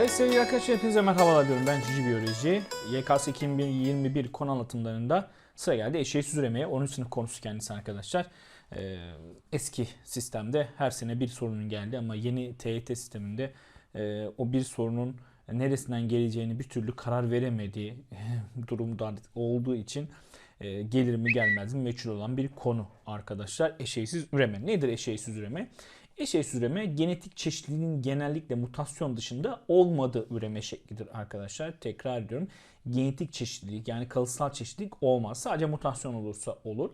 Evet sevgili arkadaşlar hepinize merhabalar diyorum. Ben Cici Biyoloji. YKS 2021 konu anlatımlarında sıra geldi eşeğsiz üremeye. 13 sınıf konusu kendisi arkadaşlar. Ee, eski sistemde her sene bir sorunun geldi ama yeni TYT sisteminde e, o bir sorunun neresinden geleceğini bir türlü karar veremediği durumda olduğu için e, gelir mi gelmez mi meçhul olan bir konu arkadaşlar. Eşeğsiz üreme. Nedir eşeğsiz üreme? Eşeğsiz üreme genetik çeşitliliğin genellikle mutasyon dışında olmadığı üreme şeklidir arkadaşlar. Tekrar ediyorum. Genetik çeşitlilik yani kalıtsal çeşitlilik olmaz. Sadece mutasyon olursa olur.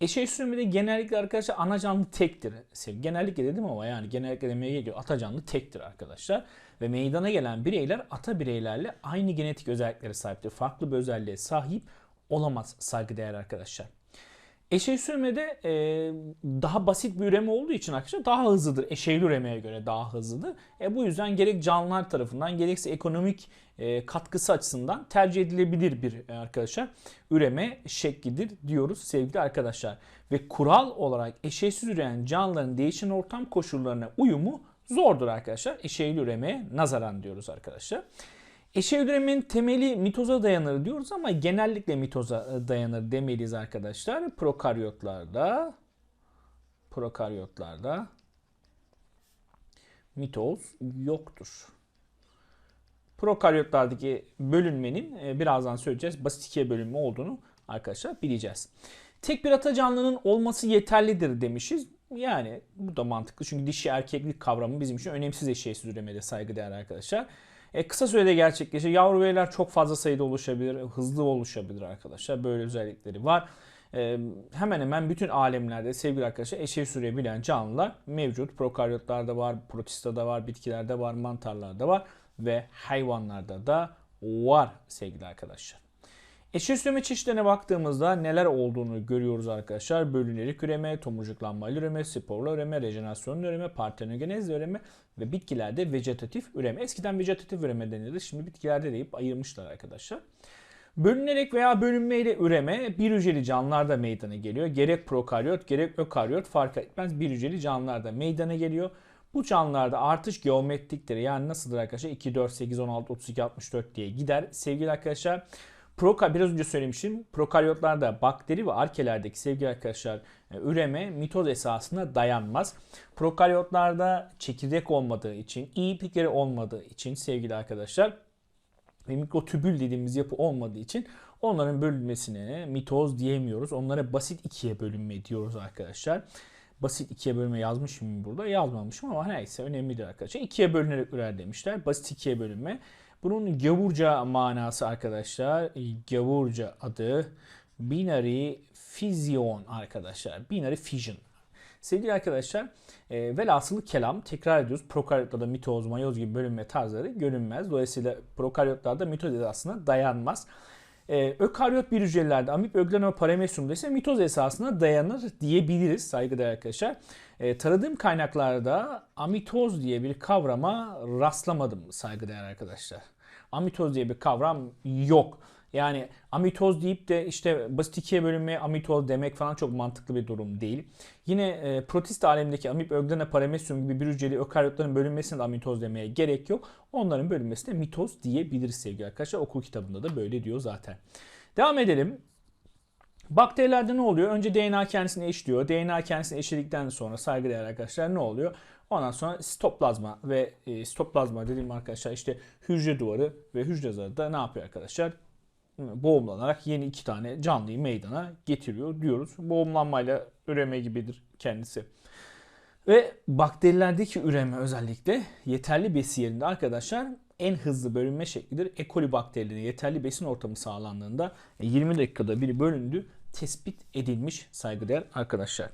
Eşeğsiz üremede genellikle arkadaşlar ana canlı tektir. Genellikle dedim ama yani genellikle demeye geliyor. Ata canlı tektir arkadaşlar. Ve meydana gelen bireyler ata bireylerle aynı genetik özelliklere sahiptir. Farklı bir özelliğe sahip olamaz saygıdeğer arkadaşlar. Eşeğsiz üremede e, daha basit bir üreme olduğu için arkadaşlar daha hızlıdır. Eşeğli üremeye göre daha hızlıdır. E, bu yüzden gerek canlılar tarafından gerekse ekonomik e, katkısı açısından tercih edilebilir bir e, arkadaşlar üreme şeklidir diyoruz sevgili arkadaşlar. Ve kural olarak eşeğsiz üreyen canlıların değişen ortam koşullarına uyumu zordur arkadaşlar. Eşeğli üremeye nazaran diyoruz arkadaşlar. Eşeği üremenin temeli mitoza dayanır diyoruz ama genellikle mitoza dayanır demeliyiz arkadaşlar. Prokaryotlarda prokaryotlarda mitoz yoktur. Prokaryotlardaki bölünmenin e, birazdan söyleyeceğiz. Basit ikiye bölünme olduğunu arkadaşlar bileceğiz. Tek bir ata canlının olması yeterlidir demişiz. Yani bu da mantıklı çünkü dişi erkeklik kavramı bizim için önemsiz eşeğsiz üremede saygıdeğer arkadaşlar. E, kısa sürede gerçekleşir. Yavru beyler çok fazla sayıda oluşabilir, hızlı oluşabilir arkadaşlar. Böyle özellikleri var. E, hemen hemen bütün alemlerde sevgili arkadaşlar eşeği sürebilen canlılar mevcut. Prokaryotlarda var, protistada var, bitkilerde var, mantarlarda var ve hayvanlarda da var sevgili arkadaşlar. Eşeği süreme çeşitlerine baktığımızda neler olduğunu görüyoruz arkadaşlar. Bölünerik üreme, tomurcuklanmalı üreme, sporlu üreme, rejenerasyonlu üreme, partenogenezli üreme ve bitkilerde vegetatif üreme. Eskiden vegetatif üreme denirdi. Şimdi bitkilerde deyip ayırmışlar arkadaşlar. Bölünerek veya bölünmeyle üreme bir hücreli canlılarda meydana geliyor. Gerek prokaryot gerek ökaryot fark etmez bir hücreli canlılarda meydana geliyor. Bu canlılarda artış geometriktir. Yani nasıldır arkadaşlar? 2, 4, 8, 16, 32, 64 diye gider. Sevgili arkadaşlar Proka biraz önce söylemiştim. Prokaryotlarda bakteri ve arkelerdeki sevgili arkadaşlar üreme mitoz esasına dayanmaz. Prokaryotlarda çekirdek olmadığı için, iyi iplikleri olmadığı için sevgili arkadaşlar ve mikrotübül dediğimiz yapı olmadığı için onların bölünmesine mitoz diyemiyoruz. Onlara basit ikiye bölünme diyoruz arkadaşlar. Basit ikiye bölünme yazmışım burada. Yazmamışım ama neyse önemlidir arkadaşlar. İkiye bölünerek ürer demişler. Basit ikiye bölünme. Bunun gavurca manası arkadaşlar. Gavurca adı binary fission arkadaşlar. Binary fission. Sevgili arkadaşlar e, velhasılı kelam tekrar ediyoruz. Prokaryotlarda mitoz, mayoz gibi bölünme tarzları görünmez. Dolayısıyla prokaryotlarda mitoz aslında dayanmaz. Ee, ökaryot bir hücrelerde amip, öglen ve paramesyumda ise mitoz esasına dayanır diyebiliriz saygıdeğer arkadaşlar. Ee, taradığım kaynaklarda amitoz diye bir kavrama rastlamadım saygıdeğer arkadaşlar. Amitoz diye bir kavram yok. Yani amitoz deyip de işte basit ikiye bölünmeye amitoz demek falan çok mantıklı bir durum değil. Yine e, protist alemdeki amip, öglene, paramesyum gibi bir hücreli ökaryotların bölünmesine de amitoz demeye gerek yok. Onların bölünmesine mitoz diyebiliriz sevgili arkadaşlar. Okul kitabında da böyle diyor zaten. Devam edelim. Bakterilerde ne oluyor? Önce DNA kendisini eşliyor. DNA kendisini eşledikten sonra saygıdeğer arkadaşlar ne oluyor? Ondan sonra sitoplazma ve e, sitoplazma dediğim arkadaşlar işte hücre duvarı ve hücre zarı da ne yapıyor arkadaşlar? Boğumlanarak yeni iki tane canlıyı meydana getiriyor diyoruz. Boğumlanmayla üreme gibidir kendisi. Ve bakterilerdeki üreme özellikle yeterli besi yerinde arkadaşlar en hızlı bölünme şeklidir. E. coli bakterilerine yeterli besin ortamı sağlandığında 20 dakikada biri bölündü tespit edilmiş saygıdeğer arkadaşlar.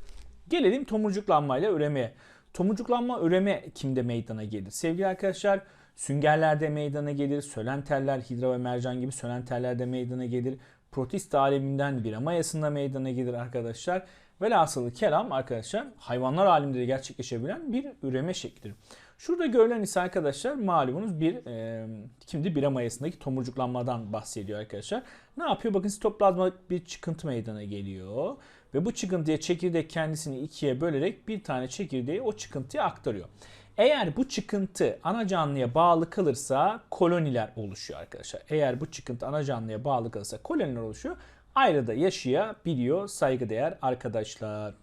Gelelim tomurcuklanmayla üremeye. Tomurcuklanma üreme kimde meydana gelir? Sevgili arkadaşlar Süngerlerde meydana gelir, sölenteller, hidra ve mercan gibi sölentellerde meydana gelir. Protist aleminden bir mayasında meydana gelir arkadaşlar. Velhasılı kelam arkadaşlar hayvanlar aleminde de gerçekleşebilen bir üreme şeklidir. Şurada görülen ise arkadaşlar malumunuz bir e, kimdi bir mayasındaki tomurcuklanmadan bahsediyor arkadaşlar. Ne yapıyor? Bakın sitoplazma bir çıkıntı meydana geliyor. Ve bu çıkıntıya çekirdek kendisini ikiye bölerek bir tane çekirdeği o çıkıntıya aktarıyor. Eğer bu çıkıntı ana canlıya bağlı kalırsa koloniler oluşuyor arkadaşlar. Eğer bu çıkıntı ana canlıya bağlı kalırsa koloniler oluşuyor. Ayrı da yaşayabiliyor saygıdeğer arkadaşlar.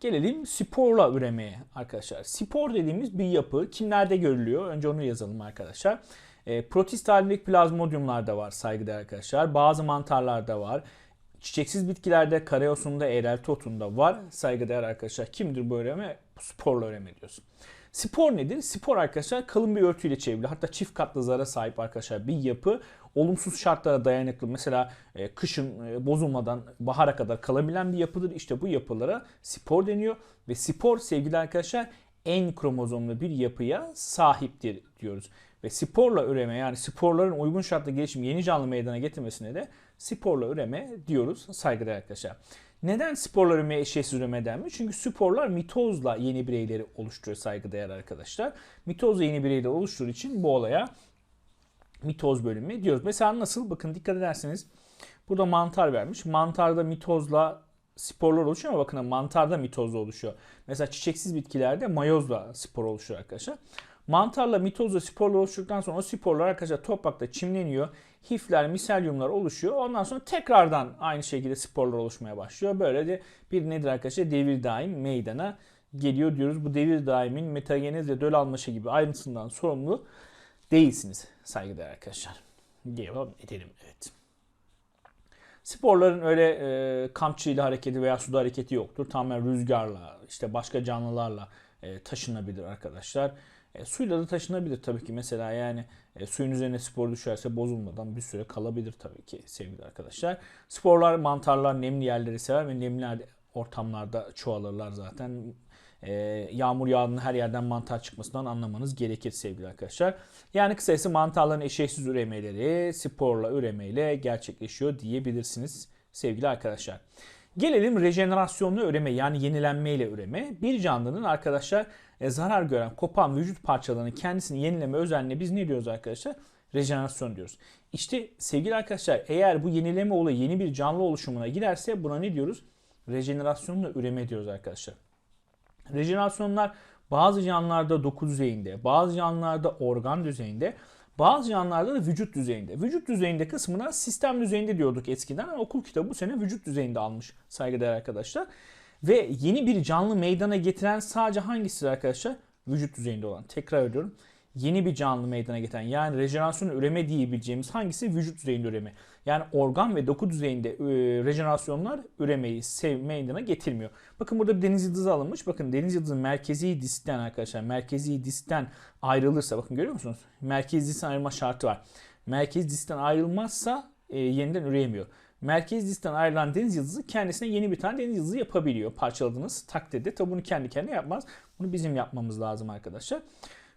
Gelelim sporla üremeye arkadaşlar. Spor dediğimiz bir yapı kimlerde görülüyor? Önce onu yazalım arkadaşlar. E, protist halindeki plazmodiumlarda var saygıdeğer arkadaşlar. Bazı mantarlarda var. Çiçeksiz bitkilerde, karayosunda, eğrelti otunda var saygıdeğer arkadaşlar. Kimdir bu üreme? Sporla üreme diyoruz. Spor nedir? Spor arkadaşlar kalın bir örtüyle çevrili hatta çift katlı zara sahip arkadaşlar bir yapı. Olumsuz şartlara dayanıklı mesela e, kışın e, bozulmadan bahara kadar kalabilen bir yapıdır. İşte bu yapılara spor deniyor ve spor sevgili arkadaşlar en kromozomlu bir yapıya sahiptir diyoruz. Ve sporla üreme yani sporların uygun şartlı gelişim yeni canlı meydana getirmesine de sporla üreme diyoruz saygıdeğer arkadaşlar. Neden sporlar üreme eşeğsiz üreme denmiş? Çünkü sporlar mitozla yeni bireyleri oluşturuyor saygıdeğer arkadaşlar. Mitozla yeni bireyleri oluşturduğu için bu olaya mitoz bölümü diyoruz. Mesela nasıl? Bakın dikkat ederseniz burada mantar vermiş. Mantarda mitozla sporlar oluşuyor ama bakın mantarda mitozla oluşuyor. Mesela çiçeksiz bitkilerde mayozla spor oluşuyor arkadaşlar. Mantarla mitozla sporlar oluştuktan sonra o sporlar arkadaşlar toprakta çimleniyor. Hifler, miselyumlar oluşuyor. Ondan sonra tekrardan aynı şekilde sporlar oluşmaya başlıyor. Böyle de bir nedir arkadaşlar? Devir daim meydana geliyor diyoruz. Bu devir daimin metagenez ve döl almaşı gibi ayrıntısından sorumlu değilsiniz saygıdeğer arkadaşlar. Devam edelim. Evet. Sporların öyle e, kampçıyla hareketi veya suda hareketi yoktur. Tamamen rüzgarla, işte başka canlılarla e, taşınabilir arkadaşlar. E, suyla da taşınabilir tabii ki. Mesela yani e, suyun üzerine spor düşerse bozulmadan bir süre kalabilir tabii ki sevgili arkadaşlar. Sporlar, mantarlar nemli yerleri sever ve nemli ortamlarda çoğalırlar zaten. E, yağmur yağdığında her yerden mantar çıkmasından anlamanız gerekir sevgili arkadaşlar. Yani kısacası mantarların eşeğsiz üremeleri sporla üremeyle gerçekleşiyor diyebilirsiniz sevgili arkadaşlar. Gelelim rejenerasyonlu üreme yani yenilenmeyle üreme. Bir canlının arkadaşlar e, zarar gören, kopan vücut parçalarının kendisini yenileme özelliğine biz ne diyoruz arkadaşlar? Rejenerasyon diyoruz. İşte sevgili arkadaşlar eğer bu yenileme olayı yeni bir canlı oluşumuna giderse buna ne diyoruz? Rejenerasyonla üreme diyoruz arkadaşlar. Rejenerasyonlar bazı canlılarda doku düzeyinde, bazı canlılarda organ düzeyinde, bazı canlılarda da vücut düzeyinde. Vücut düzeyinde kısmına sistem düzeyinde diyorduk eskiden ama okul kitabı bu sene vücut düzeyinde almış saygıdeğer arkadaşlar. Ve yeni bir canlı meydana getiren sadece hangisidir arkadaşlar? Vücut düzeyinde olan. Tekrar ediyorum. Yeni bir canlı meydana getiren yani rejenerasyon üreme diyebileceğimiz hangisi? Vücut düzeyinde üreme. Yani organ ve doku düzeyinde e, rejenerasyonlar üremeyi meydana getirmiyor. Bakın burada bir deniz yıldızı alınmış. Bakın deniz yıldızı merkezi disitten arkadaşlar merkezi disitten ayrılırsa bakın görüyor musunuz? Merkezi disitten ayrılma şartı var. Merkezi disitten ayrılmazsa e, yeniden üreyemiyor. Merkez disitten ayrılan deniz yıldızı kendisine yeni bir tane deniz yıldızı yapabiliyor parçaladığınız takdirde. Tabi bunu kendi kendine yapmaz. Bunu bizim yapmamız lazım arkadaşlar.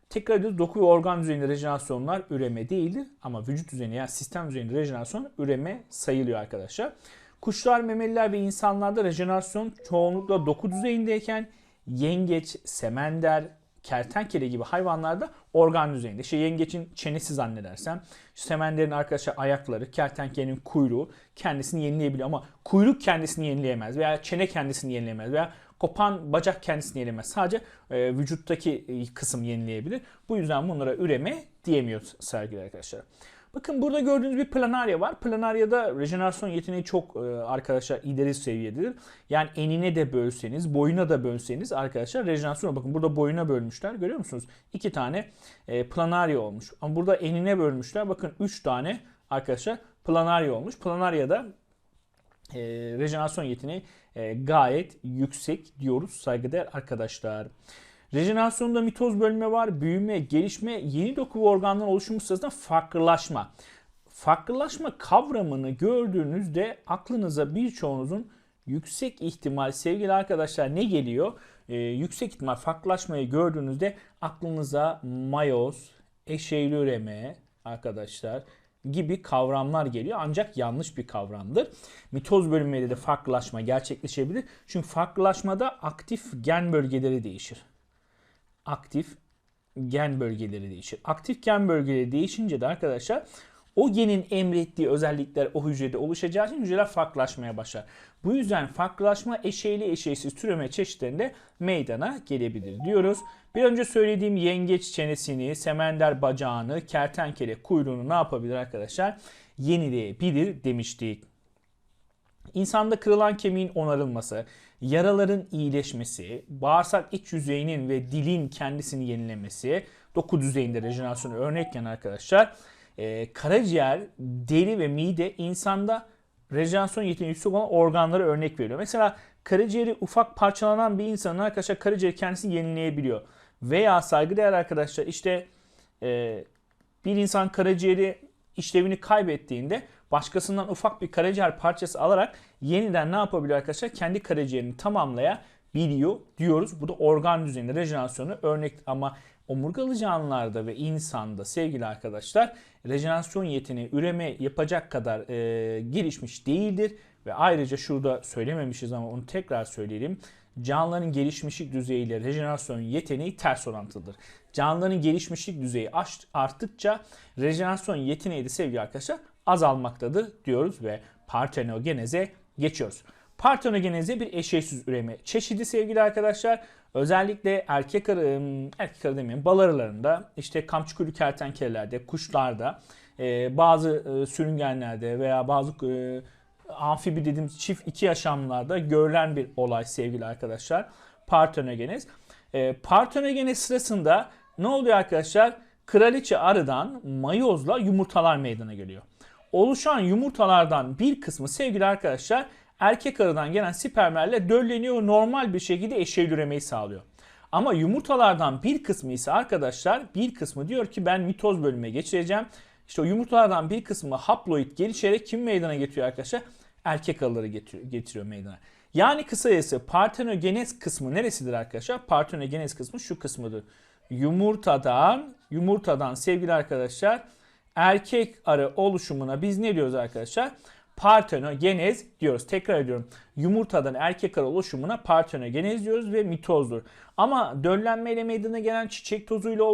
Tekrar ediyoruz doku ve organ düzeyinde rejenerasyonlar üreme değildir. Ama vücut düzeyinde yani sistem düzeyinde rejenerasyon üreme sayılıyor arkadaşlar. Kuşlar, memeliler ve insanlarda rejenerasyon çoğunlukla doku düzeyindeyken yengeç, semender, kertenkele gibi hayvanlarda organ düzeyinde. İşte yengeçin çenesi zannedersem, semenderin arkadaşlar ayakları, kertenkelenin kuyruğu kendisini yenileyebiliyor ama kuyruk kendisini yenileyemez veya çene kendisini yenileyemez veya kopan bacak kendisini yenileyemez. Sadece e, vücuttaki e, kısım yenileyebilir. Bu yüzden bunlara üreme diyemiyoruz sevgili arkadaşlar. Bakın burada gördüğünüz bir planarya var. Planaryada rejenerasyon yeteneği çok e, arkadaşlar ileri seviyededir. Yani enine de bölseniz, boyuna da bölseniz arkadaşlar rejenerasyon bakın burada boyuna bölmüşler. Görüyor musunuz? İki tane e, planarya olmuş. Ama burada enine bölmüşler. Bakın üç tane arkadaşlar planarya olmuş. Planaryada e, rejenerasyon yeteneği e, gayet yüksek diyoruz saygıdeğer arkadaşlar. Rejenerasyonda mitoz bölme var, büyüme, gelişme, yeni doku ve organların oluşumu sırasında farklılaşma. Farklılaşma kavramını gördüğünüzde aklınıza birçoğunuzun yüksek ihtimal sevgili arkadaşlar ne geliyor? Ee, yüksek ihtimal farklılaşmayı gördüğünüzde aklınıza mayoz, eşeğli üreme arkadaşlar gibi kavramlar geliyor. Ancak yanlış bir kavramdır. Mitoz bölünmeyle de farklılaşma gerçekleşebilir. Çünkü farklılaşmada aktif gen bölgeleri değişir aktif gen bölgeleri değişir. Aktif gen bölgeleri değişince de arkadaşlar o genin emrettiği özellikler o hücrede oluşacağı için hücreler farklılaşmaya başlar. Bu yüzden farklılaşma eşeyli eşeysiz türeme çeşitlerinde meydana gelebilir diyoruz. Bir önce söylediğim yengeç çenesini, semender bacağını, kertenkele kuyruğunu ne yapabilir arkadaşlar? Yenileyebilir demiştik. İnsanda kırılan kemiğin onarılması, yaraların iyileşmesi, bağırsak iç yüzeyinin ve dilin kendisini yenilemesi, doku düzeyinde rejenerasyonu örnekken arkadaşlar, e, karaciğer, deri ve mide insanda rejenerasyon yeteneği yüksek olan organları örnek veriyor. Mesela karaciğeri ufak parçalanan bir insanın arkadaşlar karaciğeri kendisini yenileyebiliyor. Veya saygıdeğer arkadaşlar işte e, bir insan karaciğeri işlevini kaybettiğinde başkasından ufak bir karaciğer parçası alarak yeniden ne yapabiliyor arkadaşlar? Kendi karaciğerini tamamlayabiliyor diyoruz. Bu da organ düzeyinde rejenerasyonu örnek ama omurgalı canlılarda ve insanda sevgili arkadaşlar rejenerasyon yeteneği üreme yapacak kadar e, gelişmiş değildir. Ve ayrıca şurada söylememişiz ama onu tekrar söyleyelim. Canlıların gelişmişlik düzeyiyle rejenerasyon yeteneği ters orantılıdır. Canlıların gelişmişlik düzeyi arttıkça rejenerasyon yeteneği de sevgili arkadaşlar azalmaktadır diyoruz ve partenogeneze geçiyoruz. Partenogeneze bir eşeğsiz üreme çeşidi sevgili arkadaşlar. Özellikle erkek arı, erkek arı demeyelim, bal arılarında, işte kamçı kertenkelelerde, kuşlarda, e, bazı e, sürüngenlerde veya bazı e, amfibi dediğimiz çift iki yaşamlarda görülen bir olay sevgili arkadaşlar. Partenogenez. Partenogenez sırasında ne oluyor arkadaşlar? Kraliçe arıdan mayozla yumurtalar meydana geliyor. Oluşan yumurtalardan bir kısmı sevgili arkadaşlar erkek arıdan gelen spermlerle dölleniyor normal bir şekilde eşeğil üremeyi sağlıyor. Ama yumurtalardan bir kısmı ise arkadaşlar bir kısmı diyor ki ben mitoz bölümüne geçireceğim. İşte o yumurtalardan bir kısmı haploid gelişerek kim meydana getiriyor arkadaşlar? Erkek arıları getiriyor, getiriyor meydana. Yani kısacası partenogenez kısmı neresidir arkadaşlar? Partenogenez kısmı şu kısmıdır. Yumurtadan, yumurtadan sevgili arkadaşlar erkek arı oluşumuna biz ne diyoruz arkadaşlar? Partenogenez diyoruz. Tekrar ediyorum. Yumurtadan erkek arı oluşumuna partenogenez diyoruz ve mitozdur. Ama döllenmeyle meydana gelen çiçek tozuyla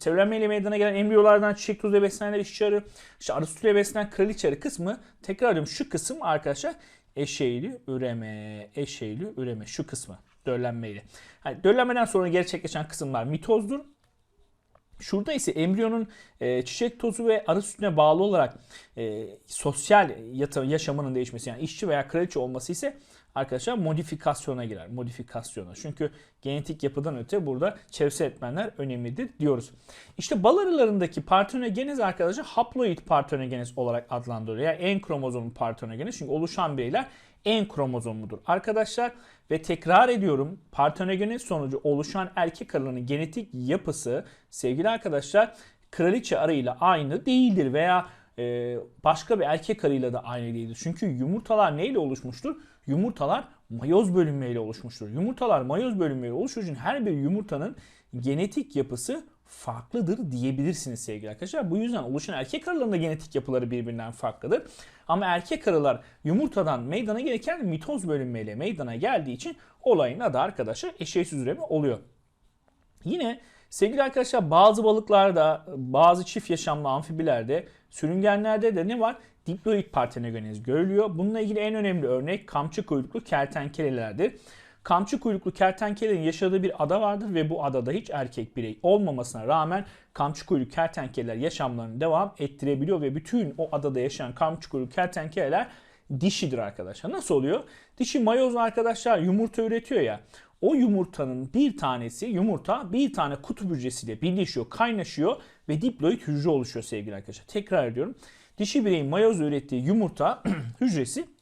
çevrenmeyle meydana gelen embriyolardan çiçek tozuyla beslenen işçi arı, işte arı sütüyle beslenen kraliçe arı kısmı tekrar ediyorum şu kısım arkadaşlar eşeğli üreme, eşeğli üreme şu kısmı döllenmeyle. Yani döllenmeden sonra gerçekleşen kısımlar mitozdur. Şurada ise embriyonun e, çiçek tozu ve arı sütüne bağlı olarak e, sosyal yaşamının değişmesi yani işçi veya kraliçe olması ise arkadaşlar modifikasyona girer. Modifikasyona. Çünkü genetik yapıdan öte burada çevresel etmenler önemlidir diyoruz. İşte bal arılarındaki partenogenez arkadaşlar haploid partenogenez olarak adlandırılıyor. Yani en kromozomlu partenogenez. Çünkü oluşan bireyler en kromozomludur arkadaşlar. Ve tekrar ediyorum partenogenez sonucu oluşan erkek arının genetik yapısı sevgili arkadaşlar kraliçe arıyla aynı değildir veya e, başka bir erkek arıyla da aynı değildir. Çünkü yumurtalar neyle oluşmuştur? Yumurtalar mayoz bölünmeyle oluşmuştur. Yumurtalar mayoz bölünmeyle oluşur için her bir yumurtanın genetik yapısı farklıdır diyebilirsiniz sevgili arkadaşlar. Bu yüzden oluşan erkek arılarında genetik yapıları birbirinden farklıdır. Ama erkek arılar yumurtadan meydana gelirken mitoz bölünmeyle meydana geldiği için olayın adı arkadaşlar eşeğsiz üreme oluyor. Yine sevgili arkadaşlar bazı balıklarda, bazı çift yaşamlı amfibilerde, sürüngenlerde de ne var? Diploid partenogenez görülüyor. Bununla ilgili en önemli örnek kamçı kuyruklu kertenkelelerdir. Kamçı kuyruklu kertenkelenin yaşadığı bir ada vardır ve bu adada hiç erkek birey olmamasına rağmen kamçı kuyruklu kertenkeleler yaşamlarını devam ettirebiliyor ve bütün o adada yaşayan kamçı kuyruklu kertenkeleler dişidir arkadaşlar. Nasıl oluyor? Dişi mayoz arkadaşlar yumurta üretiyor ya. O yumurtanın bir tanesi yumurta bir tane kutup hücresiyle birleşiyor, kaynaşıyor ve diploid hücre oluşuyor sevgili arkadaşlar. Tekrar ediyorum. Dişi bireyin mayoz ürettiği yumurta hücresi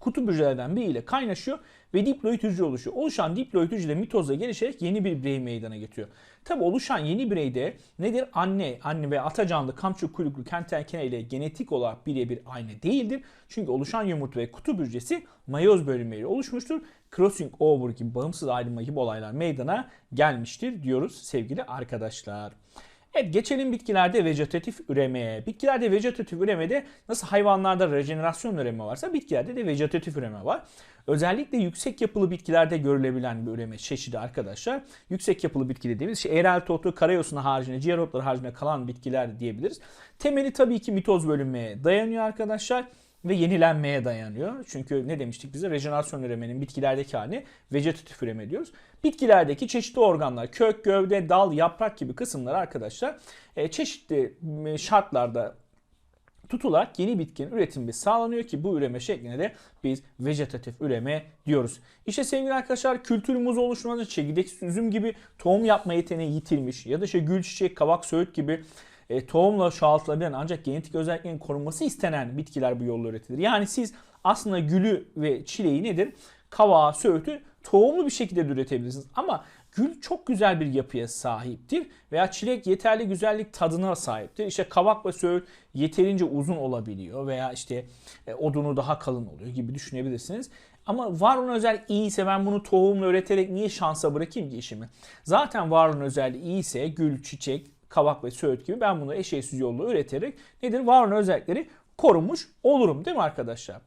kutup hücrelerden biriyle kaynaşıyor ve diploid hücre oluşuyor. Oluşan diploid hücre mitozla gelişerek yeni bir birey meydana getiriyor. Tabi oluşan yeni bireyde nedir? Anne, anne ve ata canlı kamçı kuyruklu kentelkene ile genetik olarak birebir aynı değildir. Çünkü oluşan yumurta ve kutup hücresi mayoz bölünmeyle oluşmuştur. Crossing over gibi bağımsız ayrılma gibi olaylar meydana gelmiştir diyoruz sevgili arkadaşlar. Evet geçelim bitkilerde vejetatif üremeye. Bitkilerde vejetatif üremede nasıl hayvanlarda rejenerasyon üreme varsa bitkilerde de vejetatif üreme var. Özellikle yüksek yapılı bitkilerde görülebilen bir üreme çeşidi arkadaşlar. Yüksek yapılı bitki dediğimiz şey eğrelti otu, karayosuna haricinde, ciğer otları haricinde kalan bitkiler diyebiliriz. Temeli tabii ki mitoz bölünmeye dayanıyor arkadaşlar. Ve yenilenmeye dayanıyor. Çünkü ne demiştik bize? Rejenerasyon üremenin bitkilerdeki halini vegetatif üreme diyoruz. Bitkilerdeki çeşitli organlar, kök, gövde, dal, yaprak gibi kısımlar arkadaşlar e, çeşitli e, şartlarda tutularak yeni bitkinin üretimi sağlanıyor ki bu üreme şekline de biz vejetatif üreme diyoruz. İşte sevgili arkadaşlar kültürümüz oluşmadan çekirdek üzüm gibi tohum yapma yeteneği yitilmiş ya da işte gül çiçek, kavak, söğüt gibi e, tohumla çoğaltılabilen ancak genetik özelliklerin korunması istenen bitkiler bu yolla üretilir. Yani siz aslında gülü ve çileği nedir? Kavağı, söğütü tohumlu bir şekilde de üretebilirsiniz. Ama gül çok güzel bir yapıya sahiptir veya çilek yeterli güzellik tadına sahiptir. İşte kavak ve söğüt yeterince uzun olabiliyor veya işte e, odunu daha kalın oluyor gibi düşünebilirsiniz. Ama var olan özellik iyiyse ben bunu tohumla üreterek niye şansa bırakayım ki işimi? Zaten var olan özelliği iyiyse gül, çiçek, kavak ve söğüt gibi ben bunu eşeğsiz yolla üreterek nedir? Var olan özellikleri korumuş olurum değil mi arkadaşlar?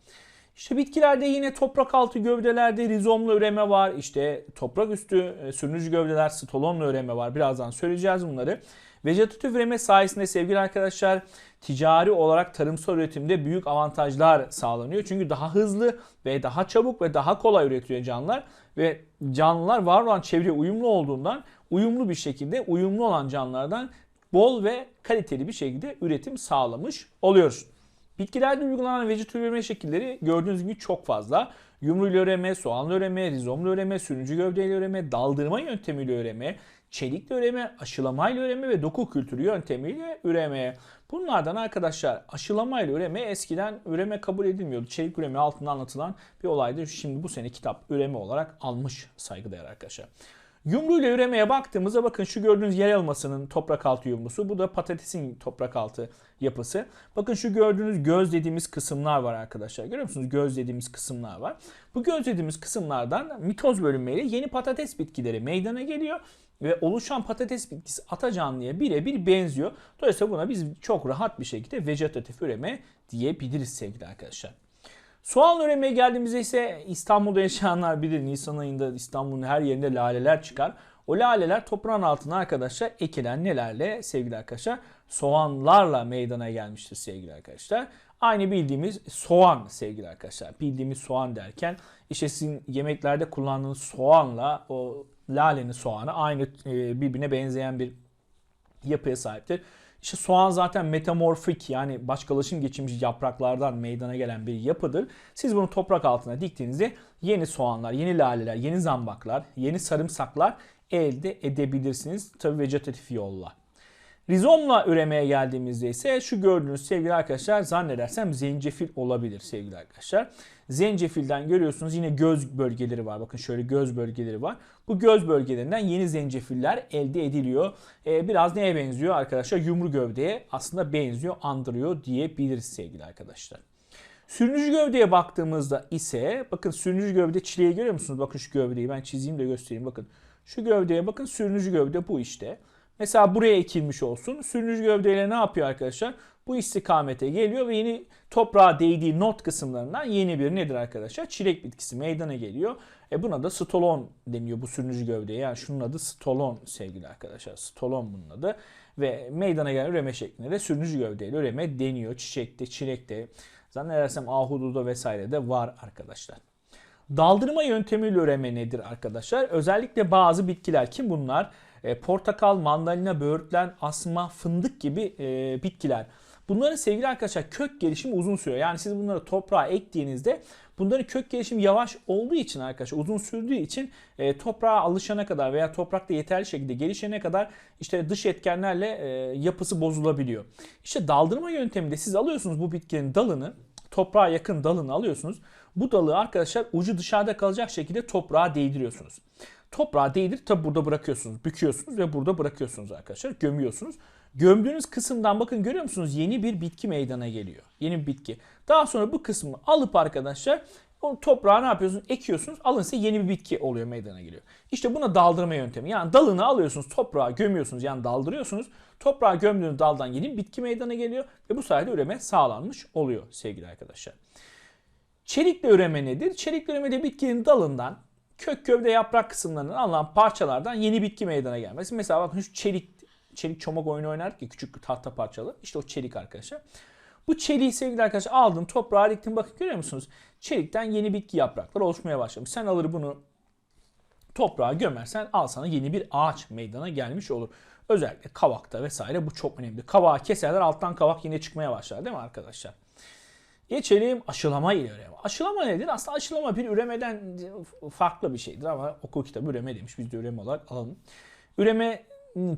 İşte bitkilerde yine toprak altı gövdelerde rizomla üreme var. İşte toprak üstü e, sürünücü gövdeler stolonla üreme var. Birazdan söyleyeceğiz bunları. Vejetatif üreme sayesinde sevgili arkadaşlar ticari olarak tarımsal üretimde büyük avantajlar sağlanıyor. Çünkü daha hızlı ve daha çabuk ve daha kolay üretiyor canlılar. Ve canlılar var olan çevreye uyumlu olduğundan uyumlu bir şekilde uyumlu olan canlılardan bol ve kaliteli bir şekilde üretim sağlamış oluyoruz. Bitkilerde uygulanan vejetatif üreme şekilleri gördüğünüz gibi çok fazla. Yumruyla üreme, soğanla üreme, rizomla üreme, sürüncü gövdeyle üreme, daldırma yöntemiyle üreme, çelikle üreme, aşılamayla üreme ve doku kültürü yöntemiyle üreme. Bunlardan arkadaşlar aşılamayla üreme eskiden üreme kabul edilmiyordu. Çelik üreme altında anlatılan bir olaydı. Şimdi bu sene kitap üreme olarak almış saygıdeğer arkadaşlar. Yumruğuyla üremeye baktığımızda bakın şu gördüğünüz yer elmasının toprak altı yumrusu. Bu da patatesin toprak altı yapısı. Bakın şu gördüğünüz göz dediğimiz kısımlar var arkadaşlar. Görüyor musunuz? Göz dediğimiz kısımlar var. Bu göz dediğimiz kısımlardan mitoz bölünmeyle yeni patates bitkileri meydana geliyor ve oluşan patates bitkisi ata canlıya birebir benziyor. Dolayısıyla buna biz çok rahat bir şekilde vejetatif üreme diyebiliriz sevgili arkadaşlar. Soğan üremeye geldiğimizde ise İstanbul'da yaşayanlar bilir Nisan ayında İstanbul'un her yerinde laleler çıkar. O laleler toprağın altına arkadaşlar ekilen nelerle sevgili arkadaşlar? Soğanlarla meydana gelmiştir sevgili arkadaşlar. Aynı bildiğimiz soğan sevgili arkadaşlar. Bildiğimiz soğan derken işte sizin yemeklerde kullandığınız soğanla o lalenin soğanı aynı e, birbirine benzeyen bir yapıya sahiptir. İşte soğan zaten metamorfik yani başkalaşım geçirmiş yapraklardan meydana gelen bir yapıdır. Siz bunu toprak altına diktiğinizde yeni soğanlar, yeni laleler, yeni zambaklar, yeni sarımsaklar elde edebilirsiniz. Tabi vegetatif yolla. Rizomla üremeye geldiğimizde ise şu gördüğünüz sevgili arkadaşlar zannedersem zencefil olabilir sevgili arkadaşlar. Zencefilden görüyorsunuz yine göz bölgeleri var. Bakın şöyle göz bölgeleri var. Bu göz bölgelerinden yeni zencefiller elde ediliyor. Ee, biraz neye benziyor arkadaşlar? Yumru gövdeye aslında benziyor, andırıyor diyebiliriz sevgili arkadaşlar. Sürünücü gövdeye baktığımızda ise bakın sürünücü gövde çileği görüyor musunuz? Bakın şu gövdeyi ben çizeyim de göstereyim. Bakın şu gövdeye bakın sürünücü gövde bu işte. Mesela buraya ekilmiş olsun. Sürünücü gövdeyle ne yapıyor arkadaşlar? Bu istikamete geliyor ve yeni toprağa değdiği not kısımlarından yeni bir nedir arkadaşlar? Çilek bitkisi meydana geliyor. E buna da stolon deniyor bu sürünücü gövdeye. Yani şunun adı stolon sevgili arkadaşlar. Stolon bunun adı. Ve meydana gelen üreme şeklinde de sürünücü gövdeyle üreme deniyor. Çiçekte, çilekte, zannedersem ahududa vesaire de var arkadaşlar. Daldırma yöntemiyle üreme nedir arkadaşlar? Özellikle bazı bitkiler kim bunlar? E, portakal, mandalina, böğürtlen, asma, fındık gibi e, bitkiler. Bunların sevgili arkadaşlar kök gelişimi uzun sürüyor. Yani siz bunları toprağa ektiğinizde bunların kök gelişimi yavaş olduğu için arkadaşlar uzun sürdüğü için e, toprağa alışana kadar veya toprakta yeterli şekilde gelişene kadar işte dış etkenlerle e, yapısı bozulabiliyor. İşte daldırma yönteminde siz alıyorsunuz bu bitkinin dalını toprağa yakın dalını alıyorsunuz. Bu dalı arkadaşlar ucu dışarıda kalacak şekilde toprağa değdiriyorsunuz. Toprağa değdir tabi burada bırakıyorsunuz. Büküyorsunuz ve burada bırakıyorsunuz arkadaşlar. Gömüyorsunuz. Gömdüğünüz kısımdan bakın görüyor musunuz? Yeni bir bitki meydana geliyor. Yeni bir bitki. Daha sonra bu kısmı alıp arkadaşlar o toprağa ne yapıyorsunuz? Ekiyorsunuz. Alınsa yeni bir bitki oluyor meydana geliyor. İşte buna daldırma yöntemi. Yani dalını alıyorsunuz toprağa gömüyorsunuz yani daldırıyorsunuz. Toprağa gömdüğünüz daldan yeni bir bitki meydana geliyor ve bu sayede üreme sağlanmış oluyor sevgili arkadaşlar. Çelikle üreme nedir? Çelikle üreme de bitkinin dalından kök gövde yaprak kısımlarından alınan parçalardan yeni bitki meydana gelmesi. Mesela bakın şu çelik çelik çomak oyunu oynardık ya küçük tahta parçalı. İşte o çelik arkadaşlar. Bu çeliği sevgili arkadaşlar aldın toprağa diktin bakın görüyor musunuz? Çelikten yeni bitki yaprakları oluşmaya başlamış. Sen alır bunu toprağa gömersen al sana yeni bir ağaç meydana gelmiş olur. Özellikle kavakta vesaire bu çok önemli. Kavağı keserler alttan kavak yine çıkmaya başlar değil mi arkadaşlar? Geçelim aşılama ile üreme. Aşılama nedir? Aslında aşılama bir üremeden farklı bir şeydir ama okul kitabı üreme demiş. Biz de üreme olarak alalım. Üreme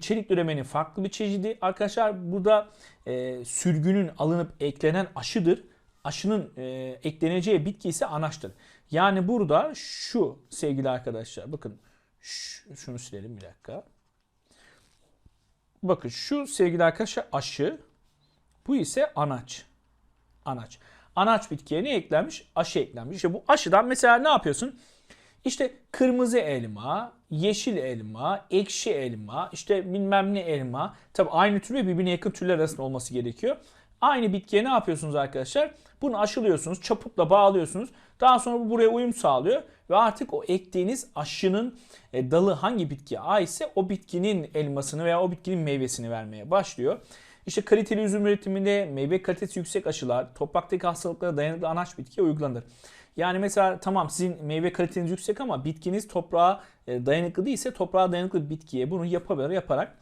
çelik üremenin farklı bir çeşidi. Arkadaşlar burada e, sürgünün alınıp eklenen aşıdır. Aşının e, ekleneceği bitki ise anaçtır. Yani burada şu sevgili arkadaşlar bakın şu, şunu silelim bir dakika. Bakın şu sevgili arkadaşlar aşı bu ise anaç. Anaç. Anaç bitkiye ne eklenmiş? Aşı eklenmiş. İşte bu aşıdan mesela ne yapıyorsun? İşte kırmızı elma, yeşil elma, ekşi elma, işte bilmem ne elma. Tabi aynı tür ve birbirine yakın türler arasında olması gerekiyor. Aynı bitkiye ne yapıyorsunuz arkadaşlar? Bunu aşılıyorsunuz, çaputla bağlıyorsunuz. Daha sonra bu buraya uyum sağlıyor ve artık o ektiğiniz aşının e, dalı hangi bitkiye aitse o bitkinin elmasını veya o bitkinin meyvesini vermeye başlıyor. İşte kaliteli üzüm üretiminde meyve kalitesi yüksek aşılar topraktaki hastalıklara dayanıklı anaç bitkiye uygulanır. Yani mesela tamam sizin meyve kaliteniz yüksek ama bitkiniz toprağa e, dayanıklı değilse toprağa dayanıklı bitkiye bunu yapabilir yaparak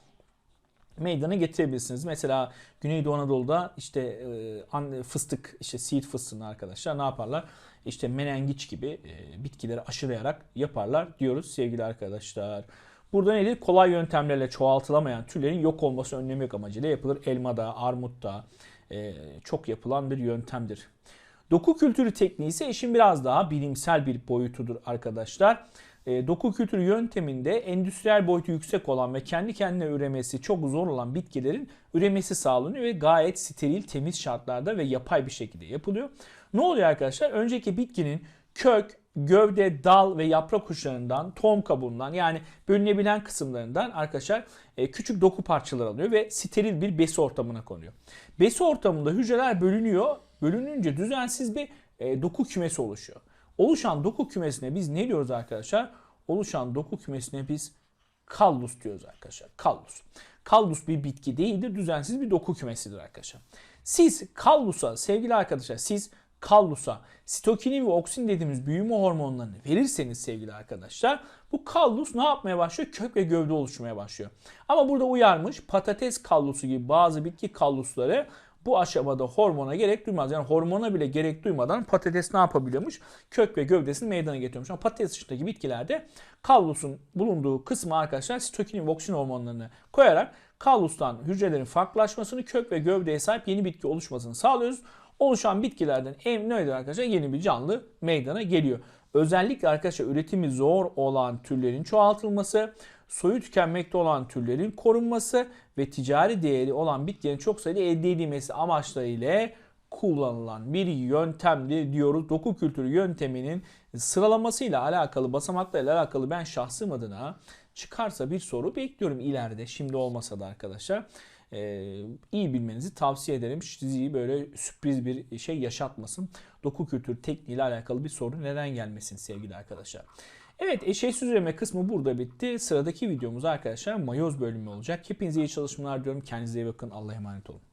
meydana getirebilirsiniz. Mesela Güneydoğu Anadolu'da işte e, fıstık, işte seed fıstığını arkadaşlar ne yaparlar? İşte menengiç gibi e, bitkileri aşılayarak yaparlar diyoruz sevgili arkadaşlar. Burada nedir? Kolay yöntemlerle çoğaltılamayan türlerin yok olması önlemek amacıyla yapılır. Elmada, armutta e, çok yapılan bir yöntemdir. Doku kültürü tekniği ise işin biraz daha bilimsel bir boyutudur arkadaşlar. E, doku kültürü yönteminde endüstriyel boyutu yüksek olan ve kendi kendine üremesi çok zor olan bitkilerin üremesi sağlanıyor ve gayet steril, temiz şartlarda ve yapay bir şekilde yapılıyor. Ne oluyor arkadaşlar? Önceki bitkinin kök, gövde, dal ve yaprak uçlarından, tohum kabuğundan yani bölünebilen kısımlarından arkadaşlar e, küçük doku parçaları alıyor ve steril bir besi ortamına konuyor. Besi ortamında hücreler bölünüyor. Bölününce düzensiz bir e, doku kümesi oluşuyor. Oluşan doku kümesine biz ne diyoruz arkadaşlar? Oluşan doku kümesine biz kallus diyoruz arkadaşlar. Kallus. Kallus bir bitki değildir. Düzensiz bir doku kümesidir arkadaşlar. Siz kallusa sevgili arkadaşlar siz kallusa sitokinin ve oksin dediğimiz büyüme hormonlarını verirseniz sevgili arkadaşlar bu kallus ne yapmaya başlıyor? Kök ve gövde oluşmaya başlıyor. Ama burada uyarmış patates kallusu gibi bazı bitki kallusları bu aşamada hormona gerek duymaz. Yani hormona bile gerek duymadan patates ne yapabiliyormuş? Kök ve gövdesini meydana getiriyormuş. Ama patates dışındaki bitkilerde kallusun bulunduğu kısmı arkadaşlar sitokinin ve oksin hormonlarını koyarak kallustan hücrelerin farklılaşmasını, kök ve gövdeye sahip yeni bitki oluşmasını sağlıyoruz. Oluşan bitkilerden en nedir arkadaşlar? Yeni bir canlı meydana geliyor. Özellikle arkadaşlar üretimi zor olan türlerin çoğaltılması, soyu tükenmekte olan türlerin korunması ve ticari değeri olan bitkilerin çok sayıda elde edilmesi amaçlarıyla kullanılan bir yöntemdir diyoruz. Doku kültürü yönteminin sıralamasıyla alakalı, basamaklarıyla alakalı ben şahsım adına çıkarsa bir soru bekliyorum ileride. Şimdi olmasa da arkadaşlar. Ee, iyi bilmenizi tavsiye ederim. Sizi böyle sürpriz bir şey yaşatmasın. Doku kültürü tekniğiyle alakalı bir soru neden gelmesin sevgili arkadaşlar. Evet eşeğsiz üreme kısmı burada bitti. Sıradaki videomuz arkadaşlar mayoz bölümü olacak. Hepinize iyi çalışmalar diyorum. Kendinize iyi bakın. Allah'a emanet olun.